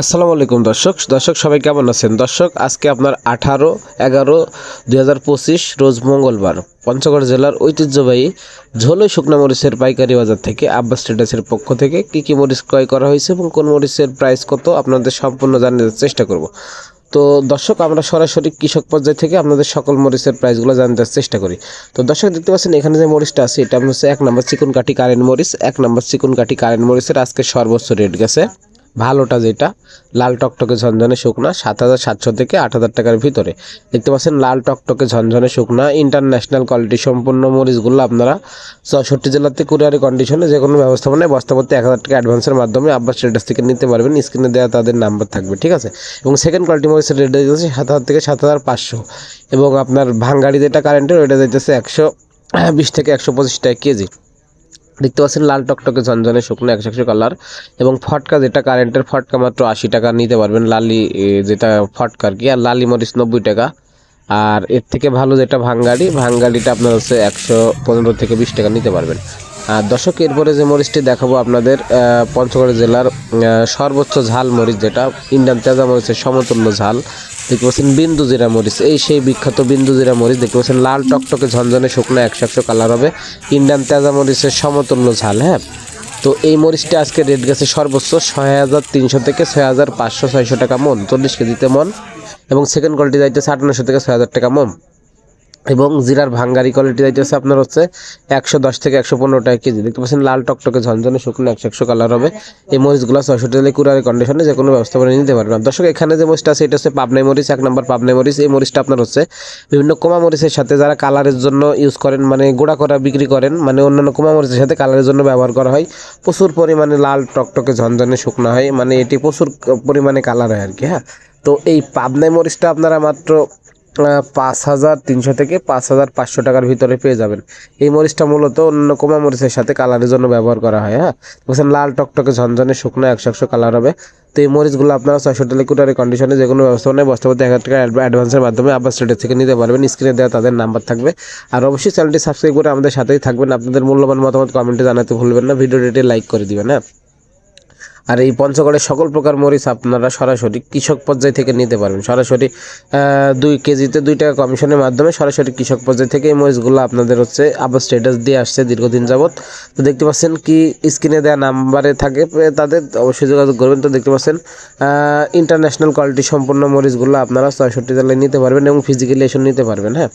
আসসালামু আলাইকুম, দর্শক। দর্শক, সবাই কেমন আছেন? দর্শক, আজকে আপনার আঠারো, এগারো, দুই রোজ মঙ্গলবার পঞ্চগড় জেলার ঐতিহ্যবাহী ঝোলই শুকনা মরিচের পাইকারি বাজার থেকে আব্বাস ট্রেডার্সের পক্ষ থেকে কী কী মরিচ ক্রয় করা হয়েছে এবং কোন মরিচের প্রাইস কত, আপনাদের সম্পূর্ণ জানার চেষ্টা করব। তো দর্শক, আমরা সরাসরি কৃষক পর্যায় থেকে আপনাদের সকল মরিচের প্রাইসগুলো জানতে চেষ্টা করি। তো দর্শক, দেখতে পাচ্ছেন, এখানে যে মরিচটা আছে, এটা হচ্ছে এক নম্বর চিকন কাঠি কারেন্ট মরিচ। এক নম্বর চিকন কাঠি কারেন্ট মরিচের আজকে সর্বোচ্চ রেট গেছে ভালোটা যেটা, লাল টকটকে ঝনঝনে শুকনা, সাত হাজার সাতশো থেকে আট হাজার টাকার ভিতরে। দেখতে পাচ্ছেন, লাল টকটকে ঝনঝনে শুকনা ইন্টারন্যাশনাল কোয়ালিটি সম্পূর্ণ মরিচগুলো আপনারা চৌষট্টি জেলাতে কুরিয়ারি কন্ডিশনে যে কোনো ব্যবস্থাপনায় বস্তাপত্তি এক হাজার টাকা অ্যাডভান্সের মাধ্যমে আব্বাস ট্রেডার্স থেকে নিতে পারবেন স্ক্রিনে দেওয়া তাদের নাম্বার থাকবে, ঠিক আছে? এবং সেকেন্ড কোয়ালিটি মরিচের রেট যাচ্ছে সাত হাজার থেকে সাত হাজার পাঁচশো। এবং আপনার ভাঙ্গাড়ি যেটা কারেন্টের ওইটা যাইতেছে একশো, বিশ থেকে একশো পঁচিশ টাকা কেজি। দেখতে পাচ্ছেন লাল টকটকে ঝনঝনে শুকনো একশো একশো কালার এবং ফটকা যেটা কারেন্টের ফটকা মাত্র আশি টাকা নিতে পারবেন, লালি যেটা ফটকা আর কি, আর লালি মরিচ নব্বই টাকা। আর এর থেকে ভালো যেটা ভাঙ্গাড়ি, ভাঙ্গাড়িটা আপনার হচ্ছে একশো পনেরো থেকে বিশ টাকা নিতে পারবেন। আর দর্শক, এরপরে যে মরিচটি দেখাবো আপনাদের পঞ্চগড় জেলার সর্বোচ্চ ঝাল মরিচ যেটা, ইন্ডিয়ান তেজা মরিচের সমতুল্য ঝাল। দেখতে পাচ্ছেন বিন্দু জিরা মরিচ, এই সেই বিখ্যাত বিন্দু জিরা মরিচ। দেখতে পাচ্ছেন লাল টকটকে ঝনঝনে শুকনো একশো একশো কালার হবে, ইন্ডিয়ান তেজা মরিচের সমতুল্য ঝাল হ্যাঁ। তো এই মরিচটা আজকে রেট গেছে সর্বোচ্চ ছয় হাজার তিনশো থেকে ছয় হাজার পাঁচশো ছয়শো টাকা মন, চল্লিশ কেজিতে মন, এবং সেকেন্ড কোয়ালিটি যাইতেছে আটান্নশো থেকে ছয় হাজার টাকা মন। এবং জিরার ভাঙ্গারি কোয়ালিটি যাইতেছে আপনার হচ্ছে একশো দশ থেকে একশো পনেরো টাকা কেজি। দেখতে পাচ্ছেন লাল টকটকে ঝনঝনে শুকনো একশো একশো কালার হবে। এই মরিচগুলো ছয়শো টাকা কুড়ারি কন্ডিশনে যে কোনো ব্যবস্থা করে নিতে পারবেন। দর্শক, এখানে যে মরিচটা আছে, এটা হচ্ছে পাবনাই মরিচ, এক নম্বর পাবনাই মরিচ। এই মরিচটা আপনার হচ্ছে বিভিন্ন কোমা মরিচের সাথে যারা কালারের জন্য ইউজ করেন মানে গোড়া করা, বিক্রি করেন মানে অন্যান্য কোমা মরিচের সাথে কালারের জন্য ব্যবহার করা হয়, প্রচুর পরিমাণে লাল টকটকে ঝনঝনে শুকনো হয়। মানে এটি প্রচুর পরিমাণে কালার হয় আর কি হ্যাঁ। তো এই পাবনাই মরিচটা আপনারা মাত্র পাঁচ হাজার তিনশো থেকে পাঁচ হাজার পাঁচশো টাকার ভিতরে পেয়ে যাবেন। এই মরিচটা মূলত অন্য কোমা মরিচের সাথে কালারের জন্য ব্যবহার করা হয় হ্যাঁ? বলছেন লাল টকটকে ঝনঝনে শুকনো একশো একশো কালার হবে। তো এই মরিচগুলো আপনারা ছয়শো টাকা কুটারি কন্ডিশনে যে কোনো ব্যবস্থাপনায় বস্তাপতি এক হাজার টাকা অ্যাডভান্সের মাধ্যমে আবার স্টেটের থেকে নিতে পারবেন। স্ক্রিনে দেওয়া তাদের নাম্বার থাকবে। আর অবশ্যই চ্যানেলটি সাবস্ক্রাইব করে আমাদের সাথেই থাকবেন। আপনাদের মূল্যবান মতামত কমেন্টে জানাতে ভুলবেন না। ভিডিওটি লাইক করে দিবেন হ্যাঁ? আর এই পঞ্চগড়ের সকল প্রকার মরিচ আপনারা সরাসরি কৃষক পর্যায় থেকে নিতে পারবেন। সরাসরি দুই কেজিতে দুই টাকা কমিশনের মাধ্যমে সরাসরি কৃষক পর্যায় থেকে এই মরিচগুলো আপনাদের হচ্ছে আবার স্ট্যাটাস দিয়ে আসছে দীর্ঘদিন যাবত তো দেখতে পাচ্ছেন কি স্ক্রিনে দেওয়া নাম্বারে থাকে, তাদের অবশ্যই যোগাযোগ করবেন। তো দেখতে পাচ্ছেন ইন্টারন্যাশনাল কোয়ালিটি সম্পন্ন মরিচগুলো আপনারা ছয়ষট্টি জেলায় নিতে পারবেন এবং ফিজিক্যালি এসে নিতে পারবেন হ্যাঁ।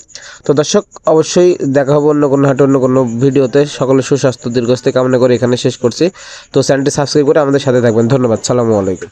তো দর্শক, অবশ্যই দেখা হবে অন্য কোনো হাটে, অন্য কোনো ভিডিওতে। সকলের সুস্বাস্থ্য, দীর্ঘস্থায়ী কামনা করে এখানে শেষ করছি। তো চ্যানেলটি সাবস্ক্রাইব করে আমাদের সাথে থাকবেন। ধন্যবাদ। সালামু আলাইকুম।